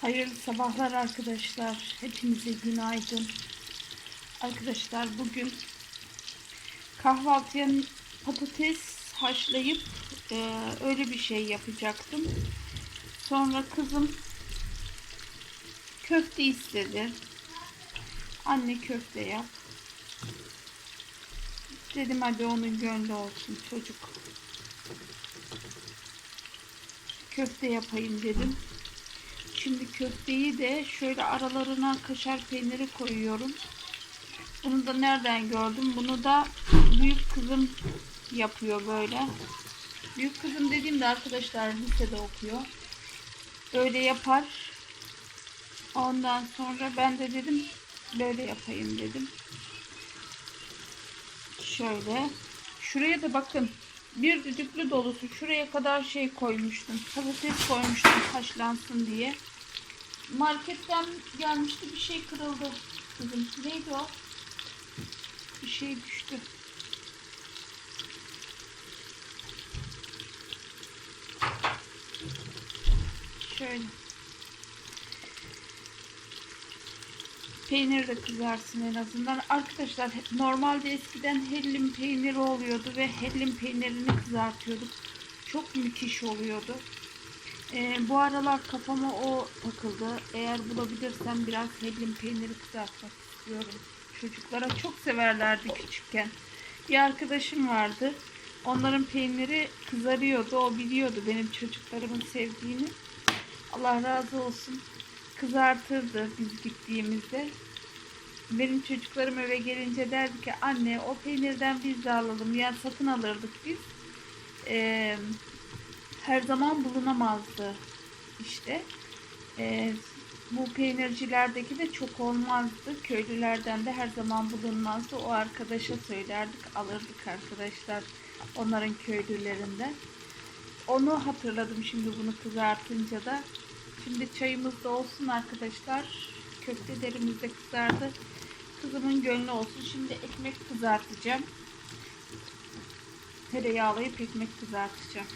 Hayırlı sabahlar arkadaşlar. Hepinize günaydın. Arkadaşlar bugün kahvaltıya patates haşlayıp e, öyle bir şey yapacaktım. Sonra kızım köfte istedi. Anne köfte yap. Dedim hadi onun gönlü olsun çocuk. Köfte yapayım dedim. Şimdi köfteyi de şöyle aralarına kaşar peyniri koyuyorum. Bunu da nereden gördüm? Bunu da büyük kızım yapıyor böyle. Büyük kızım dediğimde arkadaşlar lisede okuyor. Böyle yapar. Ondan sonra ben de dedim böyle yapayım dedim. Şöyle. Şuraya da bakın. Bir düdüklü dolusu şuraya kadar şey koymuştum. Patates koymuştum haşlansın diye. Marketten gelmişti bir şey kırıldı. Kızım neydi o? Bir şey düştü. Şöyle. Peynir de kızarsın en azından. Arkadaşlar normalde eskiden hellim peyniri oluyordu ve hellim peynirini kızartıyorduk. Çok müthiş oluyordu. Ee, bu aralar kafama o takıldı. Eğer bulabilirsem biraz hellim peyniri kızartmak istiyorum. Çocuklara çok severlerdi küçükken. Bir arkadaşım vardı. Onların peyniri kızarıyordu. O biliyordu benim çocuklarımın sevdiğini. Allah razı olsun. Kızartırdı biz gittiğimizde. Benim çocuklarım eve gelince derdi ki anne o peynirden biz de alalım. Ya satın alırdık biz. Ee, her zaman bulunamazdı işte. Ee, bu peynircilerdeki de çok olmazdı. Köylülerden de her zaman bulunmazdı. O arkadaşa söylerdik, alırdık arkadaşlar onların köylülerinden. Onu hatırladım şimdi bunu kızartınca da. Şimdi çayımız da olsun arkadaşlar. Köftelerimiz de kızardı. Kızımın gönlü olsun. Şimdi ekmek kızartacağım. Tereyağlayıp ekmek kızartacağım.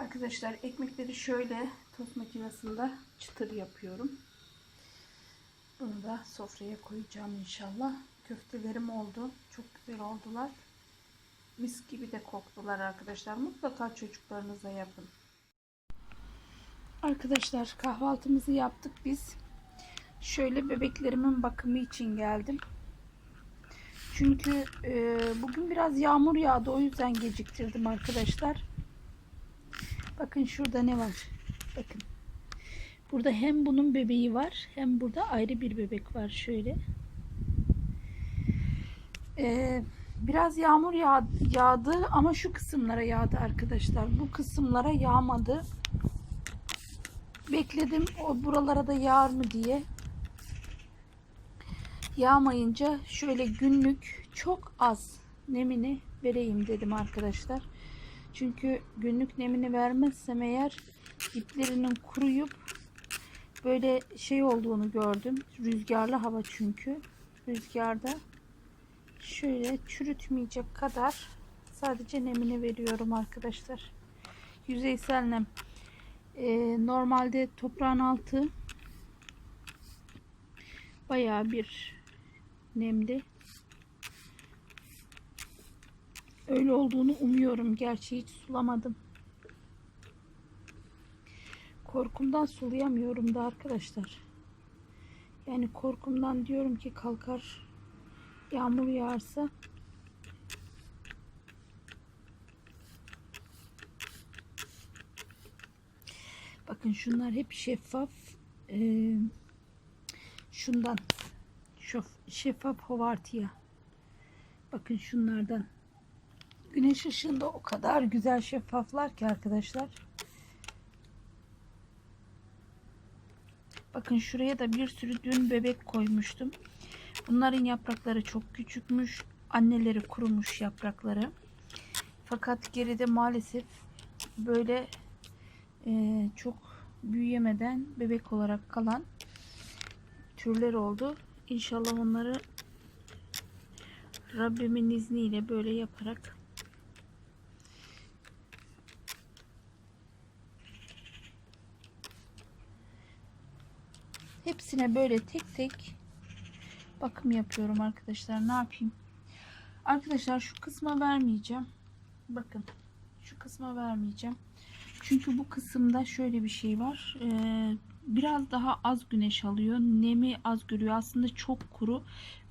Arkadaşlar ekmekleri şöyle tost makinesinde çıtır yapıyorum. Bunu da sofraya koyacağım inşallah. Köftelerim oldu. Çok güzel oldular. Mis gibi de koktular arkadaşlar. Mutlaka çocuklarınıza yapın. Arkadaşlar kahvaltımızı yaptık biz. Şöyle bebeklerimin bakımı için geldim. Çünkü e, bugün biraz yağmur yağdı. O yüzden geciktirdim arkadaşlar. Bakın şurada ne var? Bakın. Burada hem bunun bebeği var hem burada ayrı bir bebek var. Şöyle. Ee, biraz yağmur yağ, yağdı ama şu kısımlara yağdı arkadaşlar. Bu kısımlara yağmadı. Bekledim o buralara da yağar mı diye. Yağmayınca şöyle günlük çok az nemini vereyim dedim arkadaşlar. Çünkü günlük nemini vermezsem eğer iplerinin kuruyup böyle şey olduğunu gördüm. Rüzgarlı hava çünkü. Rüzgarda şöyle çürütmeyecek kadar sadece nemini veriyorum arkadaşlar. Yüzeysel nem. Ee, normalde toprağın altı bayağı bir nemli. Öyle olduğunu umuyorum. Gerçi hiç sulamadım. Korkumdan sulayamıyorum da arkadaşlar. Yani korkumdan diyorum ki kalkar yağmur yağarsa Bakın şunlar hep şeffaf. Ee, şundan şof, şeffaf hovartiya. Bakın şunlardan. Güneş ışığında o kadar güzel şeffaflar ki arkadaşlar. Bakın şuraya da bir sürü dün bebek koymuştum. Bunların yaprakları çok küçükmüş. Anneleri kurumuş yaprakları. Fakat geride maalesef böyle e, çok büyüyemeden bebek olarak kalan türler oldu. İnşallah onları Rabbimin izniyle böyle yaparak Hepsine böyle tek tek bakım yapıyorum arkadaşlar. Ne yapayım? Arkadaşlar şu kısma vermeyeceğim. Bakın şu kısma vermeyeceğim. Çünkü bu kısımda şöyle bir şey var. Ee, biraz daha az güneş alıyor. Nemi az görüyor. Aslında çok kuru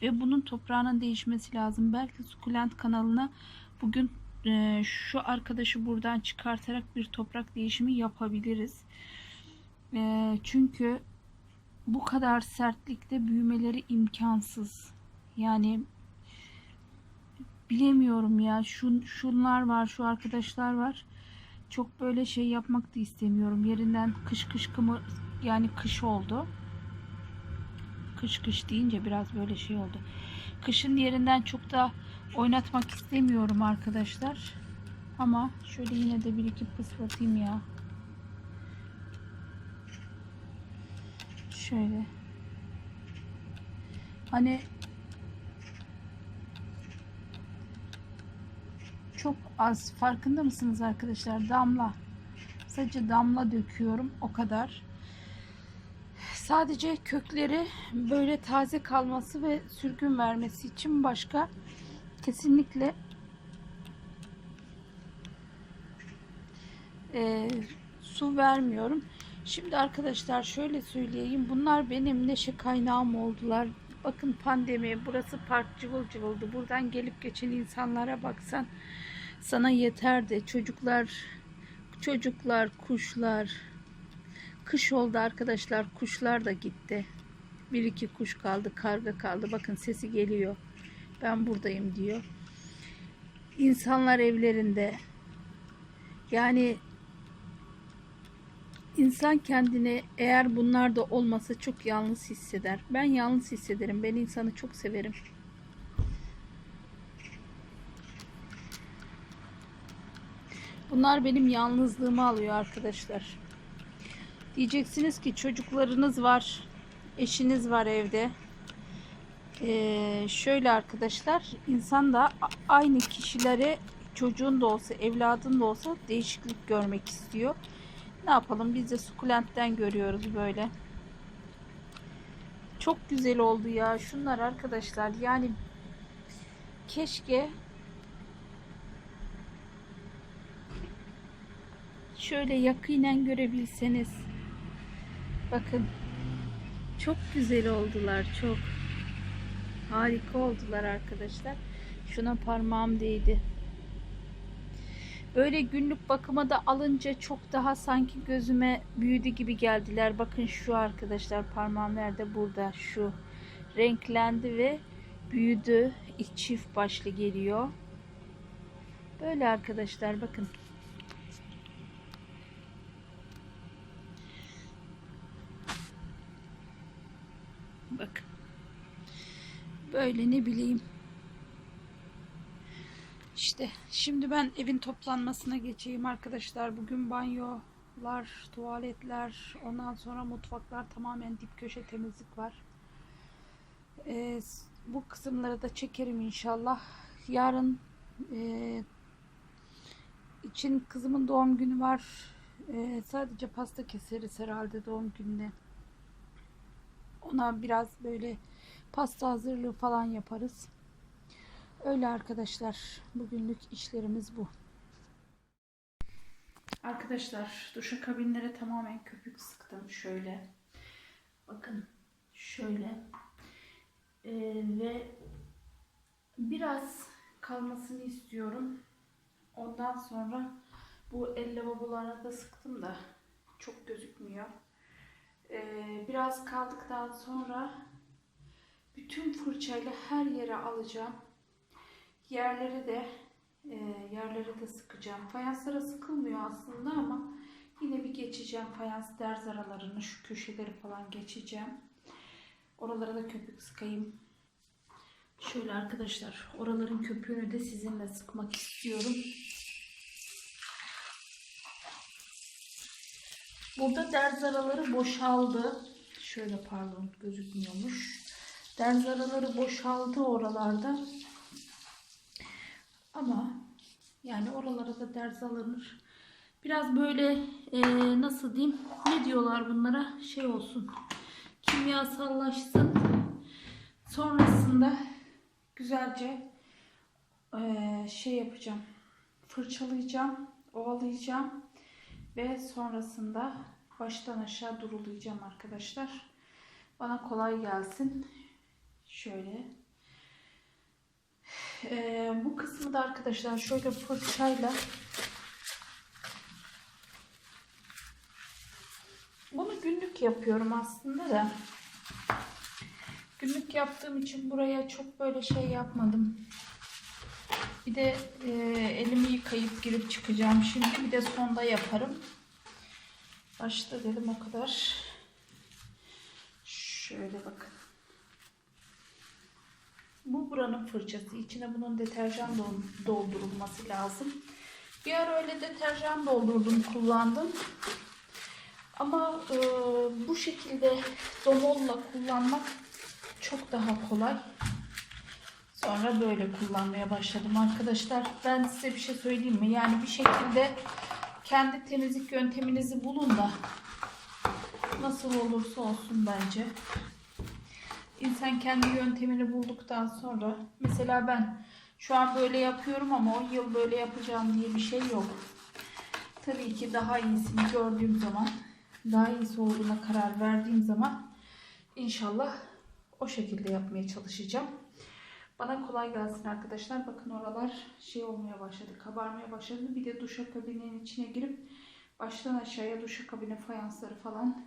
ve bunun toprağının değişmesi lazım. Belki sukulent kanalına bugün e, şu arkadaşı buradan çıkartarak bir toprak değişimi yapabiliriz. E, çünkü bu kadar sertlikte büyümeleri imkansız. Yani bilemiyorum ya. Şun, şunlar var, şu arkadaşlar var. Çok böyle şey yapmak da istemiyorum. Yerinden kış kış kımı yani kış oldu. Kış kış deyince biraz böyle şey oldu. Kışın yerinden çok da oynatmak istemiyorum arkadaşlar. Ama şöyle yine de bir iki pıslatayım ya. Şöyle. Hani çok az farkında mısınız arkadaşlar? Damla. Sadece damla döküyorum. O kadar. Sadece kökleri böyle taze kalması ve sürgün vermesi için başka kesinlikle e, su vermiyorum. Şimdi arkadaşlar şöyle söyleyeyim. Bunlar benim neşe kaynağım oldular. Bakın pandemi burası park cıvıl cıvıldı. Buradan gelip geçen insanlara baksan sana yeterdi. Çocuklar çocuklar, kuşlar. Kış oldu arkadaşlar. Kuşlar da gitti. Bir iki kuş kaldı, karga kaldı. Bakın sesi geliyor. Ben buradayım diyor. İnsanlar evlerinde. Yani insan kendini eğer bunlar da olmasa çok yalnız hisseder. Ben yalnız hissederim. Ben insanı çok severim. Bunlar benim yalnızlığımı alıyor arkadaşlar. Diyeceksiniz ki çocuklarınız var, eşiniz var evde. Ee, şöyle arkadaşlar, insan da aynı kişilere çocuğun da olsa, evladın da olsa değişiklik görmek istiyor. Ne yapalım? Biz de sukulentten görüyoruz böyle. Çok güzel oldu ya. Şunlar arkadaşlar yani keşke şöyle yakinen görebilseniz. Bakın. Çok güzel oldular. Çok. Harika oldular arkadaşlar. Şuna parmağım değdi. Böyle günlük bakıma da alınca çok daha sanki gözüme büyüdü gibi geldiler. Bakın şu arkadaşlar parmağım nerede? Burada şu. Renklendi ve büyüdü. Çift başlı geliyor. Böyle arkadaşlar bakın. Bak. Böyle ne bileyim. İşte şimdi ben evin toplanmasına geçeyim arkadaşlar. Bugün banyolar, tuvaletler, ondan sonra mutfaklar tamamen dip köşe temizlik var. Ee, bu kısımları da çekerim inşallah. Yarın e, için kızımın doğum günü var. Ee, sadece pasta keseriz herhalde doğum gününe. Ona biraz böyle pasta hazırlığı falan yaparız. Öyle arkadaşlar. Bugünlük işlerimiz bu. Arkadaşlar duşakabinlere tamamen köpük sıktım. Şöyle. Bakın. Şöyle. Ee, ve biraz kalmasını istiyorum. Ondan sonra bu el lavabolarına da sıktım da çok gözükmüyor. Ee, biraz kaldıktan sonra bütün fırçayla her yere alacağım. Yerleri de e, yerleri de sıkacağım. Fayanslara sıkılmıyor aslında ama yine bir geçeceğim. Fayans derz aralarını şu köşeleri falan geçeceğim. Oralara da köpük sıkayım. Şöyle arkadaşlar oraların köpüğünü de sizinle sıkmak istiyorum. Burada derz araları boşaldı. Şöyle pardon gözükmüyormuş. Derz araları boşaldı oralarda. Ama yani oralara da derz alınır. Biraz böyle e, nasıl diyeyim ne diyorlar bunlara şey olsun. kimyasallaşsın. Sonrasında güzelce eee, şey yapacağım. Fırçalayacağım, ovalayacağım ve sonrasında baştan aşağı durulayacağım arkadaşlar. Bana kolay gelsin. Şöyle. Eee, bu kısmı da arkadaşlar şöyle fırçayla Bunu günlük yapıyorum aslında da. Günlük yaptığım için buraya çok böyle şey yapmadım. Bir de e, elimi yıkayıp girip çıkacağım şimdi. Bir de sonda yaparım. Başta dedim o kadar. Şöyle bakın. Bu buranın fırçası. İçine bunun deterjan dol- doldurulması lazım. Bir ara öyle deterjan doldurdum, kullandım. Ama e, bu şekilde domolla kullanmak çok daha kolay. Sonra böyle kullanmaya başladım arkadaşlar. Ben size bir şey söyleyeyim mi? Yani bir şekilde kendi temizlik yönteminizi bulun da nasıl olursa olsun bence. İnsan kendi yöntemini bulduktan sonra mesela ben şu an böyle yapıyorum ama 10 yıl böyle yapacağım diye bir şey yok. Tabii ki daha iyisini gördüğüm zaman daha iyisi olduğuna karar verdiğim zaman inşallah o şekilde yapmaya çalışacağım. Bana kolay gelsin arkadaşlar. Bakın oralar şey olmaya başladı, kabarmaya başladı. Bir de duşakabinin içine girip baştan aşağıya duşakabinin fayansları falan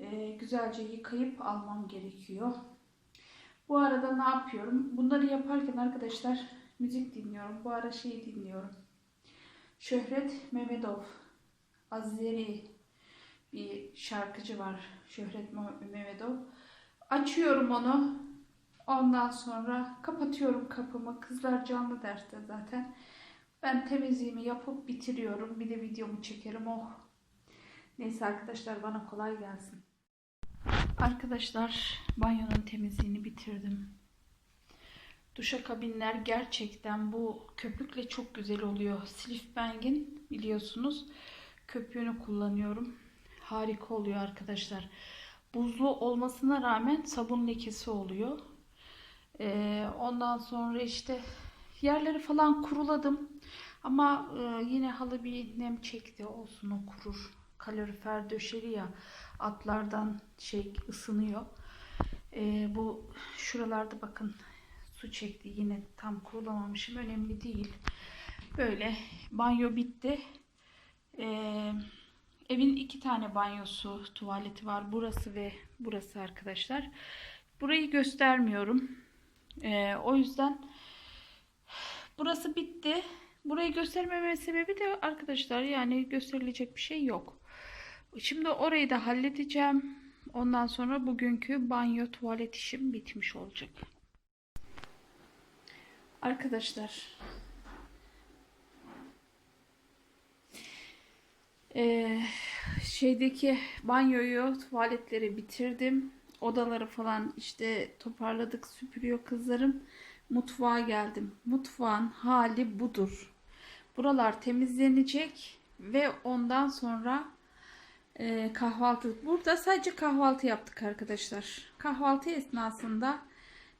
e, güzelce yıkayıp almam gerekiyor. Bu arada ne yapıyorum? Bunları yaparken arkadaşlar müzik dinliyorum. Bu ara şey dinliyorum. Şöhret Mehmetov, Azeri bir şarkıcı var. Şöhret Mehmetov. Açıyorum onu. Ondan sonra kapatıyorum kapımı. Kızlar canlı derste zaten. Ben temizliğimi yapıp bitiriyorum. Bir de videomu çekerim. Oh. Neyse arkadaşlar bana kolay gelsin. Arkadaşlar banyonun temizliğini bitirdim. Duşakabinler gerçekten bu köpükle çok güzel oluyor. Silifbeng'in biliyorsunuz köpüğünü kullanıyorum. Harika oluyor arkadaşlar. Buzlu olmasına rağmen sabun lekesi oluyor. Ee, ondan sonra işte yerleri falan kuruladım. Ama e, yine halı bir nem çekti. Olsun o kurur. Kalorifer döşeli ya atlardan şey ısınıyor. Ee, bu şuralarda bakın su çekti. Yine tam kurulamamışım. Önemli değil. Böyle banyo bitti. Ee, evin iki tane banyosu, tuvaleti var. Burası ve burası arkadaşlar. Burayı göstermiyorum. Ee, o yüzden burası bitti. Burayı göstermeme sebebi de arkadaşlar yani gösterilecek bir şey yok. Şimdi orayı da halledeceğim. Ondan sonra bugünkü banyo tuvalet işim bitmiş olacak. Arkadaşlar Ee, şeydeki banyoyu, tuvaletleri bitirdim. Odaları falan işte toparladık, süpürüyor kızlarım. Mutfağa geldim. Mutfağın hali budur. Buralar temizlenecek ve ondan sonra e, kahvaltı. Burada sadece kahvaltı yaptık arkadaşlar. Kahvaltı esnasında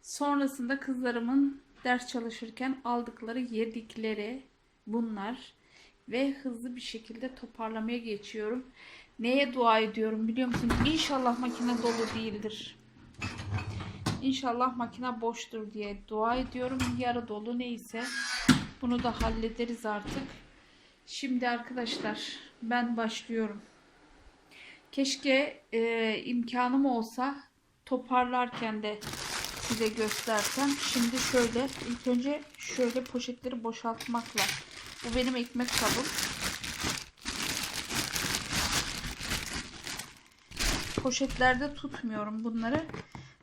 sonrasında kızlarımın ders çalışırken aldıkları yedikleri bunlar ve hızlı bir şekilde toparlamaya geçiyorum. Neye dua ediyorum biliyor musun? İnşallah makine dolu değildir. İnşallah makine boştur diye dua ediyorum. Yarı dolu neyse bunu da hallederiz artık. Şimdi arkadaşlar ben başlıyorum. Keşke e, imkanım olsa toparlarken de size göstersem. Şimdi şöyle ilk önce şöyle poşetleri boşaltmakla. Bu benim ekmek kabım. Poşetlerde tutmuyorum bunları.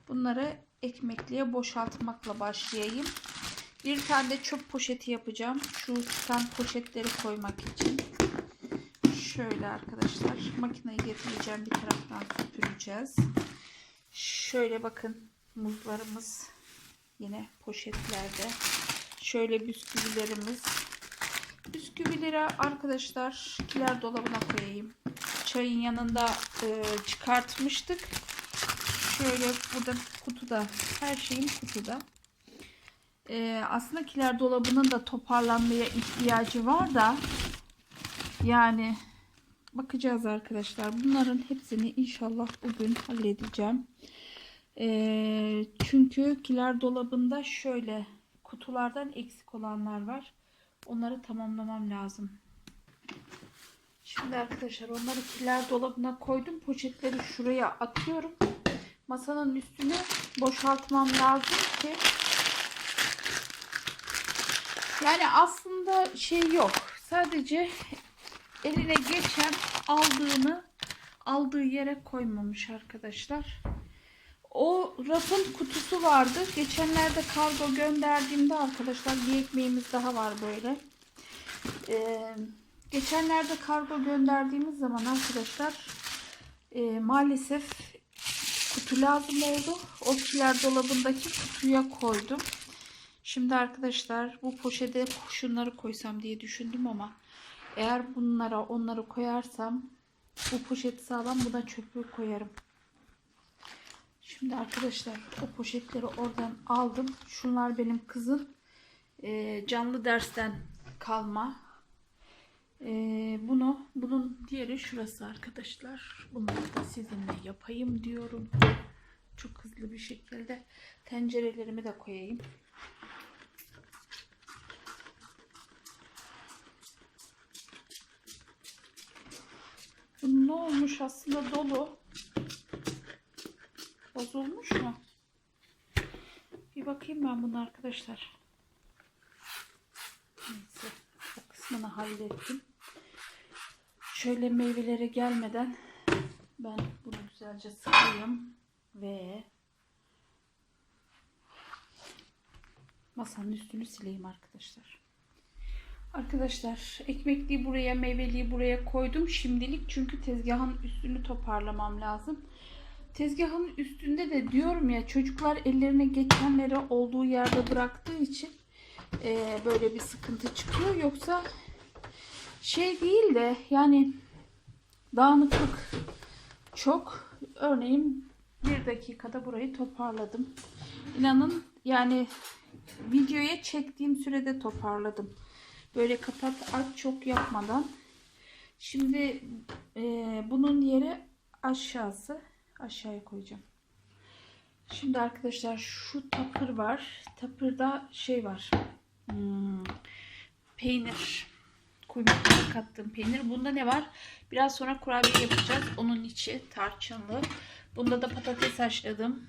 Bunları ekmekliğe boşaltmakla başlayayım. Bir tane de çöp poşeti yapacağım. Şu çıkan poşetleri koymak için. Şöyle arkadaşlar. Makineyi getireceğim. Bir taraftan süpüreceğiz. Şöyle bakın muzlarımız yine poşetlerde. Şöyle bisküvilerimiz. Bisküvileri arkadaşlar kiler dolabına koyayım. Çayın yanında e, çıkartmıştık. şöyle burada kutuda her şeyim kutuda. Ee, aslında kiler dolabının da toparlanmaya ihtiyacı var da yani bakacağız arkadaşlar. Bunların hepsini inşallah bugün halledeceğim. Ee, çünkü kiler dolabında şöyle kutulardan eksik olanlar var. Onları tamamlamam lazım. Şimdi arkadaşlar onları kiler dolabına koydum. Poşetleri şuraya atıyorum. Masanın üstünü boşaltmam lazım ki yani aslında şey yok. Sadece eline geçen aldığını aldığı yere koymamış arkadaşlar. O rafın kutusu vardı. Geçenlerde kargo gönderdiğimde arkadaşlar bir ekmeğimiz daha var böyle. Ee, geçenlerde kargo gönderdiğimiz zaman arkadaşlar e, maalesef kutu lazım oldu. O kiler dolabındaki kutuya koydum. Şimdi arkadaşlar bu poşete şunları koysam diye düşündüm ama eğer bunlara onları koyarsam bu poşet sağlam buna çöpü koyarım. Şimdi arkadaşlar o poşetleri oradan aldım. Şunlar benim kızın e, canlı dersten kalma. E, bunu bunun diğeri şurası arkadaşlar. Bunları da sizinle yapayım diyorum. Çok hızlı bir şekilde tencerelerimi de koyayım. Bu ne olmuş aslında dolu. Bozulmuş mu? Bir bakayım ben bunu arkadaşlar. Neyse bu kısmını hallettim. Şöyle meyvelere gelmeden ben bunu güzelce sıkayım ve masanın üstünü sileyim arkadaşlar. Arkadaşlar ekmekliği buraya meyveliği buraya koydum şimdilik çünkü tezgahın üstünü toparlamam lazım. Tezgahın üstünde de diyorum ya çocuklar ellerine geçenleri olduğu yerde bıraktığı için e, böyle bir sıkıntı çıkıyor. Yoksa şey değil de yani dağınıklık çok. Örneğin bir dakikada burayı toparladım. İnanın yani videoya çektiğim sürede toparladım. Böyle kapat aç çok yapmadan. Şimdi e, bunun yeri aşağısı. Aşağıya koyacağım. Şimdi arkadaşlar şu tapır var. Tapırda şey var. Hmm, peynir. Kuymaklara kattığım peynir. Bunda ne var? Biraz sonra kurabiye yapacağız. Onun içi tarçınlı. Bunda da patates haşladım.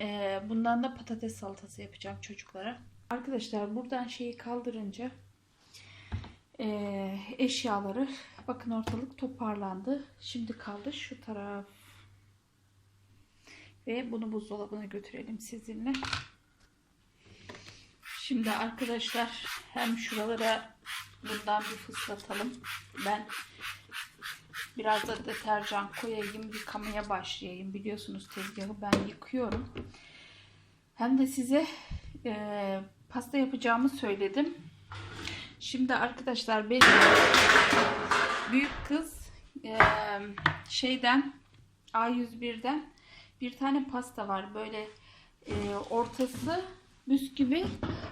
Ee, bundan da patates salatası yapacağım çocuklara. Arkadaşlar buradan şeyi kaldırınca e, eşyaları bakın ortalık toparlandı. Şimdi kaldı şu taraf. Ve bunu buzdolabına götürelim sizinle. Şimdi arkadaşlar hem şuralara bundan bir fıslatalım. Ben biraz da deterjan koyayım. Yıkamaya başlayayım. Biliyorsunuz tezgahı ben yıkıyorum. Hem de size e, pasta yapacağımı söyledim. Şimdi arkadaşlar benim büyük kız e, şeyden A101'den bir tane pasta var. Böyle e, ortası bisküvi,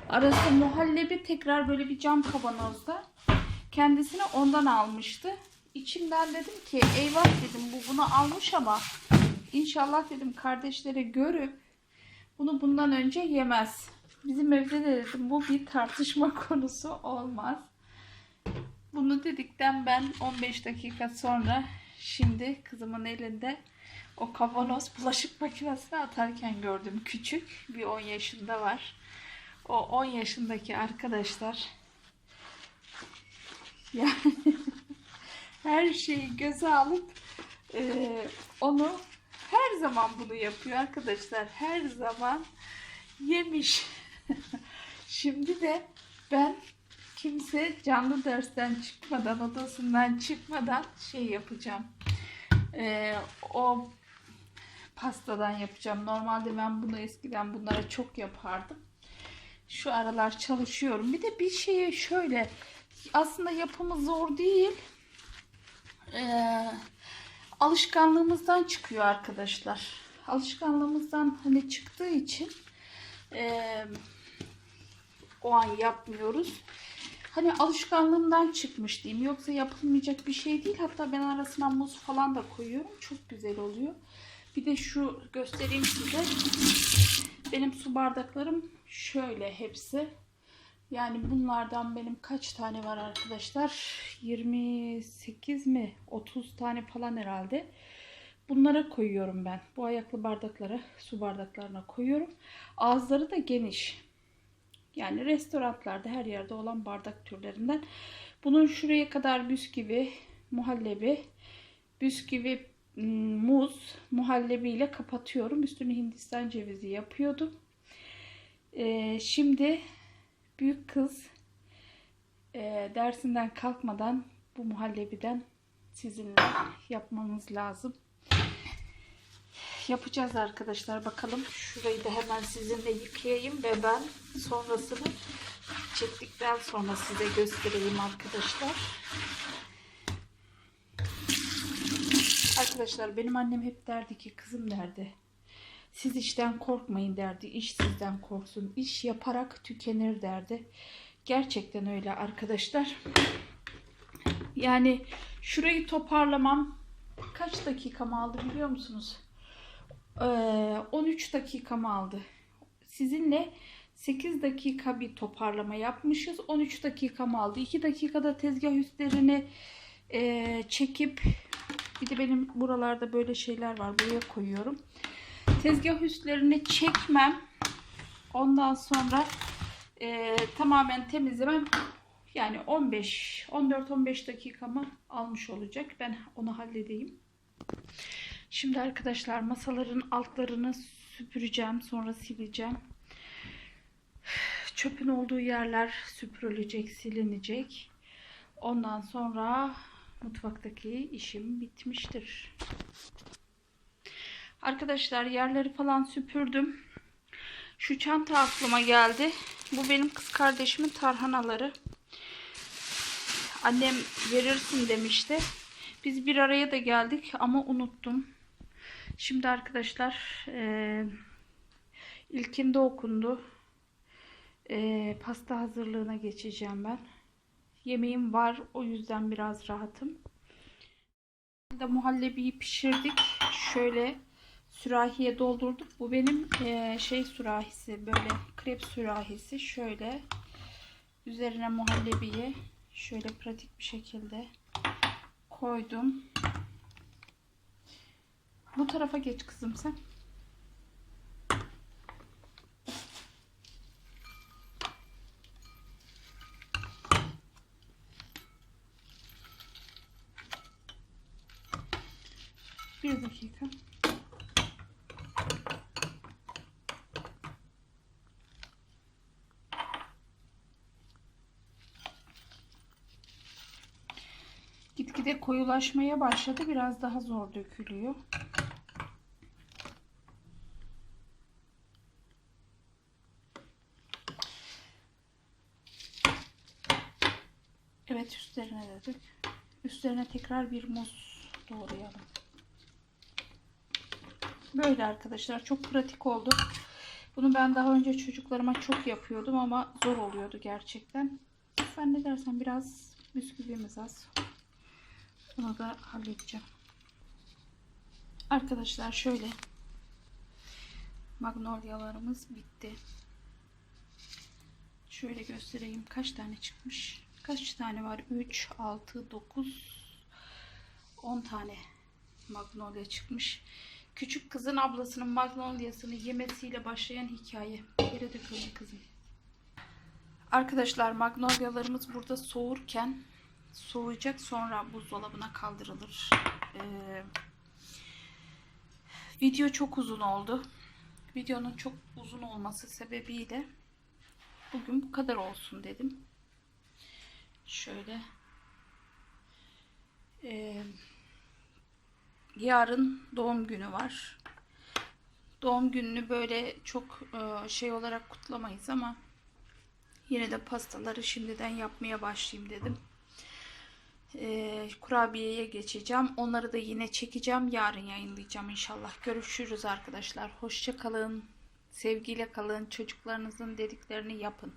arası muhallebi tekrar böyle bir cam kavanozda. Kendisine ondan almıştı. İçimden dedim ki eyvah dedim bu bunu almış ama inşallah dedim kardeşleri görüp bunu bundan önce yemez. Bizim evde de dedim bu bir tartışma konusu olmaz. Bunu dedikten ben 15 dakika sonra şimdi kızımın elinde o kavanoz bulaşık makinesine atarken gördüm. Küçük bir 10 yaşında var. O 10 yaşındaki arkadaşlar yani her şeyi göze alıp e, onu her zaman bunu yapıyor arkadaşlar. Her zaman yemiş. Şimdi de ben kimse canlı dersten çıkmadan, odasından çıkmadan şey yapacağım. Ee, o pastadan yapacağım. Normalde ben bunu eskiden bunlara çok yapardım. Şu aralar çalışıyorum. Bir de bir şeye şöyle aslında yapımı zor değil. Ee, alışkanlığımızdan çıkıyor arkadaşlar. alışkanlığımızdan hani çıktığı için eee, o an yapmıyoruz. Hani alışkanlığımdan çıkmış diyeyim. Yoksa yapılmayacak bir şey değil. Hatta ben arasına muz falan da koyuyorum. Çok güzel oluyor. Bir de şu göstereyim size. Benim su bardaklarım şöyle hepsi. Yani bunlardan benim kaç tane var arkadaşlar? 28 mi? 30 tane falan herhalde. Bunlara koyuyorum ben. Bu ayaklı bardaklara, su bardaklarına koyuyorum. Ağızları da geniş. Yani restoranlarda her yerde olan bardak türlerinden. Bunun şuraya kadar bisküvi, muhallebi, bisküvi, m, muz, muhallebi ile kapatıyorum. Üstüne Hindistan cevizi yapıyordum. Ee, şimdi büyük kız e, dersinden kalkmadan bu muhallebiden sizinle yapmanız lazım. Yapacağız arkadaşlar. Bakalım şurayı da hemen sizinle yıkayayım ve ben sonrasını çektikten sonra size göstereyim arkadaşlar. Arkadaşlar benim annem hep derdi ki kızım derdi. Siz işten korkmayın derdi. İş sizden korksun. İş yaparak tükenir derdi. Gerçekten öyle arkadaşlar. Yani şurayı toparlamam kaç dakikamı aldı biliyor musunuz? Ee, 13 dakikamı aldı. Sizinle 8 dakika bir toparlama yapmışız. 13 dakikamı aldı. 2 dakikada tezgah üstlerini e, çekip bir de benim buralarda böyle şeyler var. Buraya koyuyorum. Tezgah üstlerini çekmem. Ondan sonra e, tamamen temizlemem. Yani 15 14-15 dakikamı almış olacak. Ben onu halledeyim. Şimdi arkadaşlar masaların altlarını süpüreceğim. Sonra sileceğim. Çöpün olduğu yerler süpürülecek, silinecek. Ondan sonra mutfaktaki işim bitmiştir. Arkadaşlar yerleri falan süpürdüm. Şu çanta aklıma geldi. Bu benim kız kardeşimin tarhanaları. Annem verirsin demişti. Biz bir araya da geldik ama unuttum. Şimdi arkadaşlar e, ilkinde okundu. E, pasta hazırlığına geçeceğim ben. Yemeğim var o yüzden biraz rahatım. Burada muhallebiyi pişirdik. Şöyle sürahiye doldurduk. Bu benim e, şey sürahisi böyle krep sürahisi. Şöyle üzerine muhallebiyi şöyle pratik bir şekilde koydum. Bu tarafa geç kızım sen. Bir dakika. Gitgide koyulaşmaya başladı. Biraz daha zor dökülüyor. Evet üstlerine de dök. Üstlerine tekrar bir muz doğrayalım. Böyle arkadaşlar çok pratik oldu. Bunu ben daha önce çocuklarıma çok yapıyordum ama zor oluyordu gerçekten. Sen ne dersen biraz bisküvimiz az. Bunu da halledeceğim. Arkadaşlar şöyle magnolyalarımız bitti. Şöyle göstereyim kaç tane çıkmış. Kaç tane var? 3, 6, 9, 10 tane magnolia çıkmış. Küçük kızın ablasının magnoliasını yemesiyle başlayan hikaye. Yere döküldü kızım. Arkadaşlar magnolyalarımız burada soğurken soğuyacak sonra buzdolabına kaldırılır. Ee, video çok uzun oldu. Videonun çok uzun olması sebebiyle bugün bu kadar olsun dedim. Şöyle ee, yarın doğum günü var. Doğum gününü böyle çok e, şey olarak kutlamayız ama yine de pastaları şimdiden yapmaya başlayayım dedim. E, kurabiyeye geçeceğim. Onları da yine çekeceğim. Yarın yayınlayacağım inşallah. Görüşürüz arkadaşlar. Hoşça kalın. Sevgiyle kalın. Çocuklarınızın dediklerini yapın.